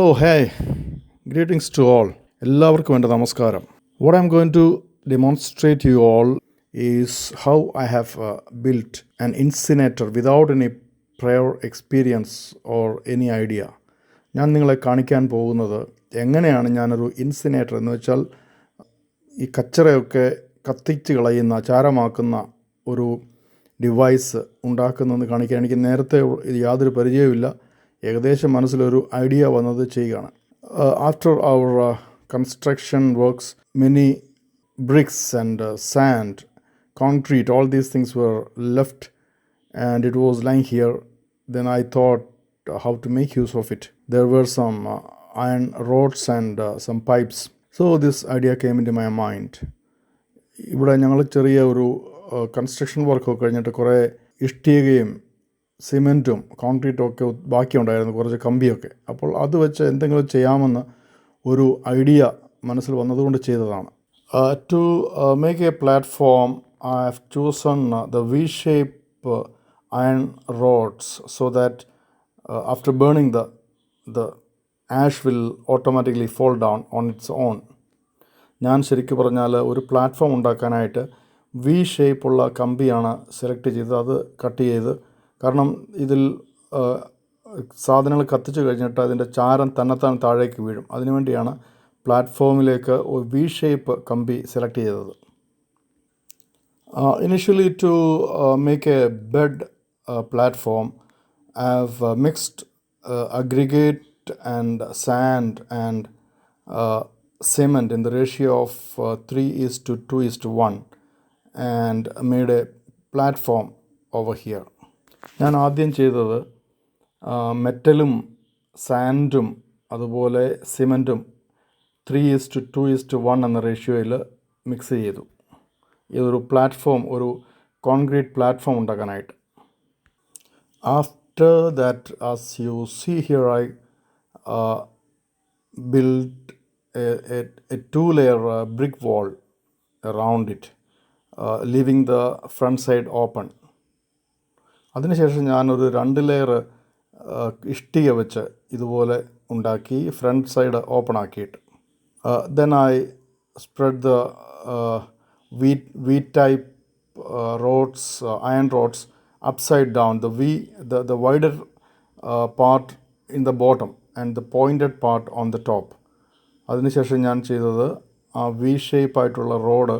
Hello hey greetings to all എല്ലാവർക്കും എന്റെ നമസ്കാരം. What I am going to demonstrate you all is how I have built an incinerator without any prior experience or any idea ഞാൻ നിങ്ങളെ കാണിക്കാൻ പോകുന്നത് എങ്ങനെയാണ് ഞാനൊരു ഇൻസിനേറ്റർ എന്ന് വെച്ചാൽ ഈ കച്ചറയൊക്കെ കത്തിച്ച് കളയുന്ന ചാരമാക്കുന്ന ഒരു ഡിവൈസ് ഉണ്ടാക്കുന്നതെന്ന് കാണിക്കാൻ എനിക്ക് നേരത്തെ യാതൊരു പരിചയവുമില്ല. ഏകദേശം മനസ്സിലൊരു ഐഡിയ വന്നത് ചെയ്യുകയാണ്. After our construction works many bricks and sand concrete all these things were left and it was lying here. Then I thought how to make use of it. There were some iron rods and some pipes. So this idea came into my mind. ഇവിടെ ഞങ്ങൾ ചെറിയ ഒരു construction വർക്കൊക്കെ കഴിഞ്ഞിട്ട് കുറേ ഇഷ്ടികയും സിമെന്റും കോൺക്രീറ്റും ഒക്കെ ബാക്കിയുണ്ടായിരുന്നു കുറച്ച് കമ്പിയൊക്കെ. അപ്പോൾ അത് വെച്ച് എന്തെങ്കിലും ചെയ്യാമെന്ന് ഒരു ഐഡിയ മനസ്സിൽ വന്നതുകൊണ്ട് ചെയ്തതാണ്. To make a platform I have chosen the V shape iron rods so that after burning the the ash will automatically fall down on its own ഞാൻ ശരിക്കും പറഞ്ഞാൽ ഒരു പ്ലാറ്റ്ഫോം ഉണ്ടാക്കാനായിട്ട് വി ഷേപ്പുള്ള കമ്പിയാണ് സെലക്ട് ചെയ്തത്. അത് കട്ട് ചെയ്ത് കാരണം ഇതിൽ സാധനങ്ങൾ കത്തിച്ചു കഴിഞ്ഞിട്ട് അതിന്റെ ചാരം തന്നെത്താൻ താഴേക്ക് വീഴും. അതിനുവേണ്ടിയാണ് പ്ലാറ്റ്ഫോമിലേക്ക് ഒരു വി ഷേപ്പ് കമ്പി സെലക്ട് ചെയ്തത്. Initially to make a bed platform have mixed aggregate and sand and cement in the ratio of 3 is to 2 is to 1 and made a platform over here. ഞാൻ ആദ്യം ചെയ്തത് മെറ്റലും സാൻഡും അതുപോലെ സിമന്റും three is two two is two one എന്ന റേഷ്യോയിൽ mix ചെയ്തു. ഇതൊരു പ്ലാറ്റ്ഫോം ഒരു കോൺക്രീറ്റ് പ്ലാറ്റ്ഫോം ഉണ്ടാക്കാനായിട്ട്. After that as you see here I build a two layer brick wall round it living the front side leaving അതിനുശേഷം ഞാനൊരു രണ്ട് layer ഇഷ്ടിക വെച്ച് ഇതുപോലെ ഉണ്ടാക്കി ഫ്രണ്ട് സൈഡ് ഓപ്പൺ ആക്കിയിട്ട്. Then I spread the wheat V type rods iron rods upside down the V the wider part in the bottom and the pointed part on the top അതിനുശേഷം ഞാൻ ചെയ്തത് ആ V shape ആയിട്ടുള്ള road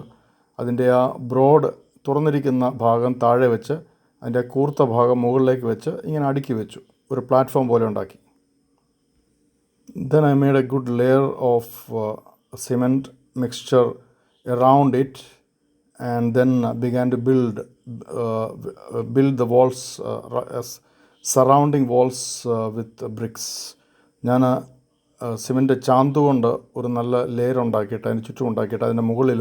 അതിന്റെ ആ broad തുറന്നിരിക്കുന്ന ഭാഗം താഴെ വെച്ച് അതിന്റെ കൂർത്ത ഭാഗം മുകളിലേക്ക് വെച്ച് ഇങ്ങനെ അടുക്കി വെച്ചു. ഒരു പ്ലാറ്റ്ഫോം പോലെ ഉണ്ടാക്കി. Then I made a good layer of cement mixture around it and then began to build build the walls surrounding walls with bricks ഞാൻ സിമെന്റ് ചാന്തുകൊണ്ട് ഒരു നല്ല ലെയർ ഉണ്ടാക്കിയിട്ട് അതിന് ചുറ്റും ഉണ്ടാക്കിയിട്ട് അതിന്റെ മുകളിൽ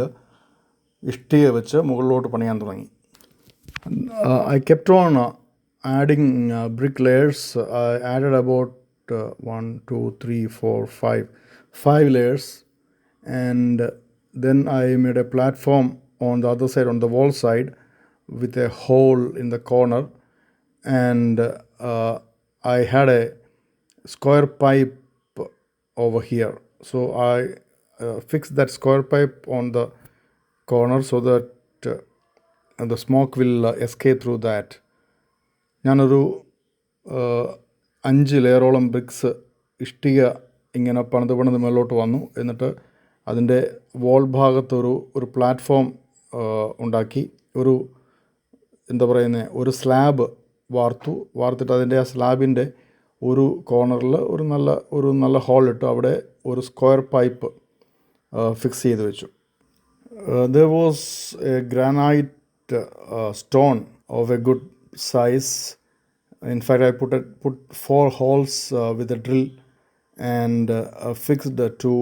ഇഷ്ടിക വെച്ച് മുകളിലോട്ട് പണിയാൻ തുടങ്ങി. Uh, I kept on uh, adding uh, brick layers. I added about one, two, three, four, five, five layers, and then I made a platform on the other side, on the wall side, with a hole in the corner, and uh, I had a square pipe over here. So I uh, fixed that square pipe on the corner so that uh, the smoke will escape through that. ഞാനൊരു അഞ്ച് ലെയറോളം BRICS ഇഷ്ടിക ഇങ്ങനെ പണിത് പണിത് മേലോട്ട് വന്നു. എന്നിട്ട് അതിന്റെ വോൾ ഭാഗത്തൊരു ഒരു പ്ലാറ്റ്ഫോം ഉണ്ടാക്കി. ഒരു എന്താ പറയുന്നത് ഒരു സ്ലാബ് വാർത്തു. വാർത്തിട്ട് അതിന്റെ ആ സ്ലാബിന്റെ ഒരു കോർണറിൽ ഒരു നല്ല ഒരു നല്ല ഹോൾ ഇട്ടു. അവിടെ ഒരു സ്ക്വയർ പൈപ്പ് ഫിക്സ് ചെയ്ത് വെച്ചു. There was a granite stone of a good size in fact I put put four holes with a drill and fixed two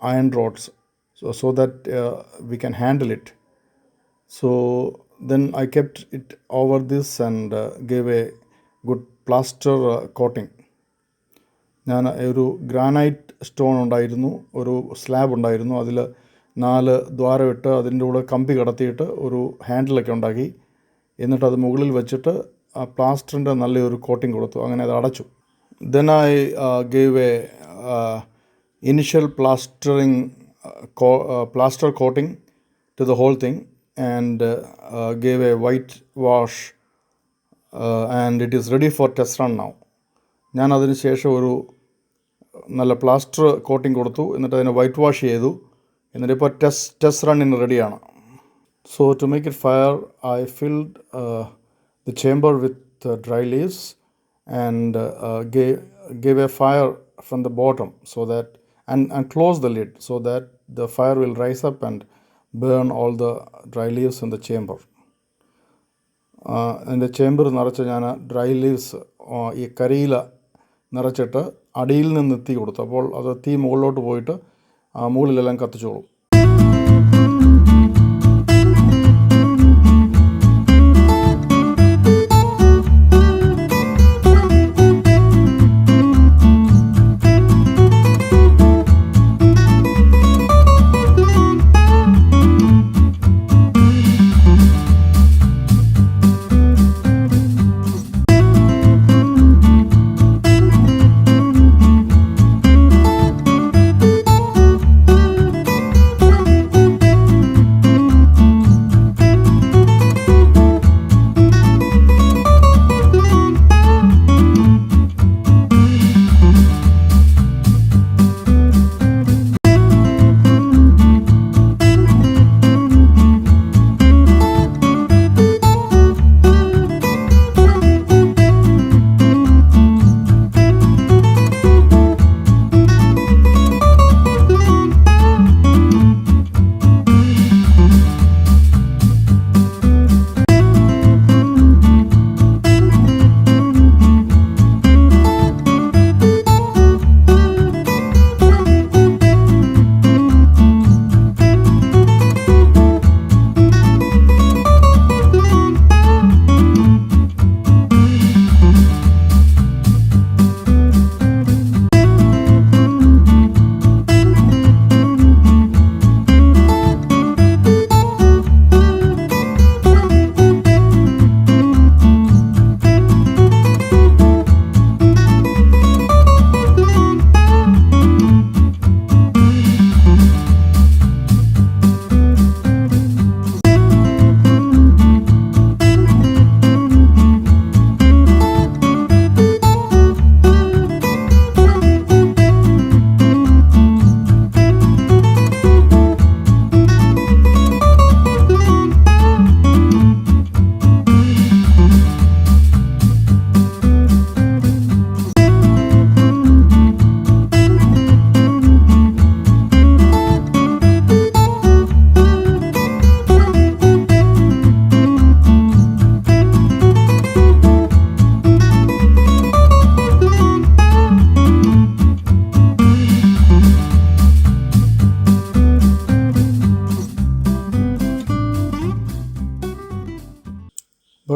iron rods so, so that uh, we can handle it. So then i kept it over this and uh, gave a good plaster coating ഞാൻ ഒരു granite stone ഉണ്ടായിരുന്നു ഒരു slab ഉണ്ടായിരുന്നു. അതിൽ നാല് ദ്വാരമിട്ട് അതിന്റെ കൂടെ കമ്പി കടത്തിയിട്ട് ഒരു ഹാൻഡിലൊക്കെ ഉണ്ടാക്കി. എന്നിട്ട് അത് മുകളിൽ വെച്ചിട്ട് ആ പ്ലാസ്റ്ററിന്റെ നല്ലൊരു കോട്ടിംഗ് കൊടുത്തു. അങ്ങനെ അത് അടച്ചു. Then I gave a initial plastering initial plastering to the hole plaster coating to the whole thing and it is gave a white wash now. ഞാൻ അതിന് ശേഷം ഒരു നല്ല പ്ലാസ്റ്റർ കോട്ടിംഗ് കൊടുത്തു. എന്നിട്ട് അതിനെ വൈറ്റ് വാഷ് ചെയ്തു. എന്നിട്ട് ഇപ്പോൾ ടെസ്റ്റ് ടെസ്റ്റ് റണ്ണിന് റെഡിയാണ് so to make it fire I filled the chamber with dry leaves and gave a fire from the bottom so that and and close the lid so that the fire will rise up and burn all the dry leaves in the chamber എന്റെ chamber നിറച്ച് ഞാൻ dry leaves ഈ കരിയില നിറച്ചിട്ട് അടിയിൽ നിന്ന് തീ കൊടുത്തു. അപ്പോൾ അത് തീ മുകളിലോട്ട് പോയിട്ട് മുകളിലെല്ലാം കത്തിച്ചോളും.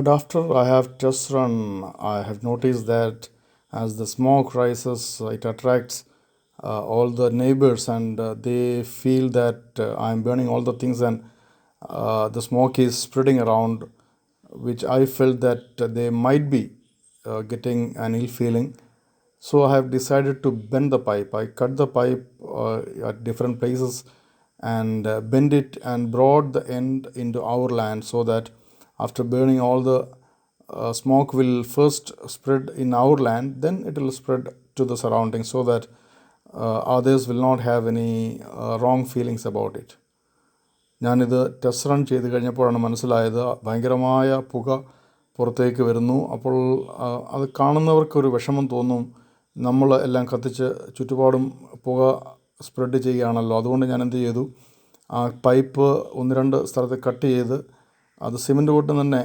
After I have test run, I have noticed that as the smoke rises, it attracts uh, all the neighbors and uh, they feel that uh, I'm burning all the things and uh, the smoke is spreading around, which I felt that they might be uh, getting an ill feeling. So I have decided to bend the pipe. I cut the pipe uh, at different places and bend it and brought the end into our land so that after burning all the uh, smoke will first spread in our land then it will spread to the surroundings so that uh, others will not have any uh, wrong feelings about it. ഞാനിത് test run ചെയ്ത് കഴിഞ്ഞപ്പോഴാണ് മനസ്സിലായത്. ഭയങ്കരമായ പുക പുറത്തേക്ക് വരുന്നു. അപ്പോൾ ആ, അത് കാണുന്നവർക്കൊരു വിഷമം തോന്നും. നമ്മൾ എല്ലാം കത്തിച്ച് ചുറ്റുപാടും പുക സ്പ്രെഡ് ചെയ്യുകയാണല്ലോ. അതുകൊണ്ട് ഞാൻ എന്ത് ചെയ്തു? ആ പൈപ്പ് ഒന്ന് രണ്ട് സ്ഥലത്ത് കട്ട് ചെയ്ത് അത് സിമന്റ് കൊണ്ട് തന്നെ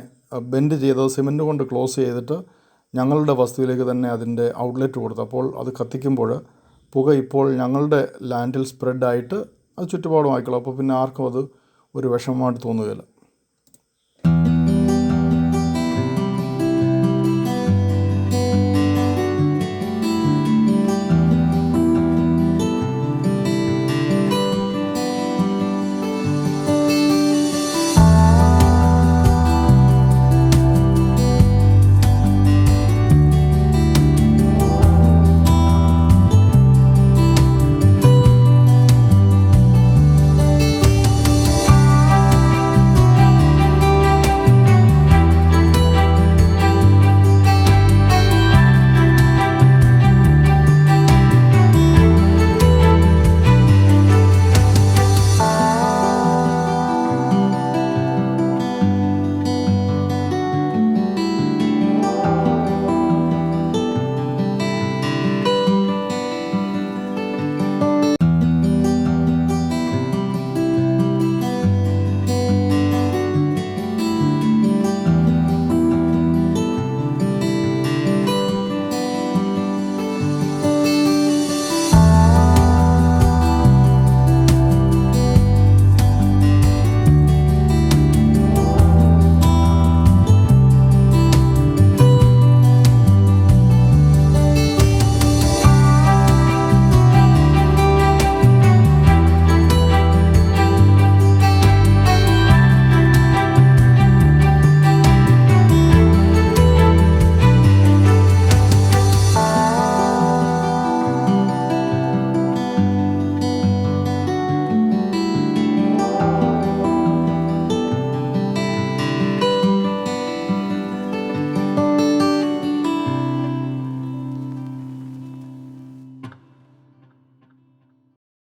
ബെൻഡ് ചെയ്തത് സിമന്റ് കൊണ്ട് ക്ലോസ് ചെയ്തിട്ട് ഞങ്ങളുടെ വസ്തുവിലേക്ക് തന്നെ അതിന്റെ ഔട്ട്ലെറ്റ് കൊടുത്തു. അപ്പോൾ അത് കത്തിക്കുമ്പോൾ പുക ഇപ്പോൾ ഞങ്ങളുടെ ലാൻഡിൽ സ്പ്രെഡായിട്ട് അത് ചുറ്റുപാടും ആയിക്കോളും അപ്പോൾ പിന്നെ ആർക്കും അത് ഒരു വിഷമമായിട്ട് തോന്നുകയില്ല.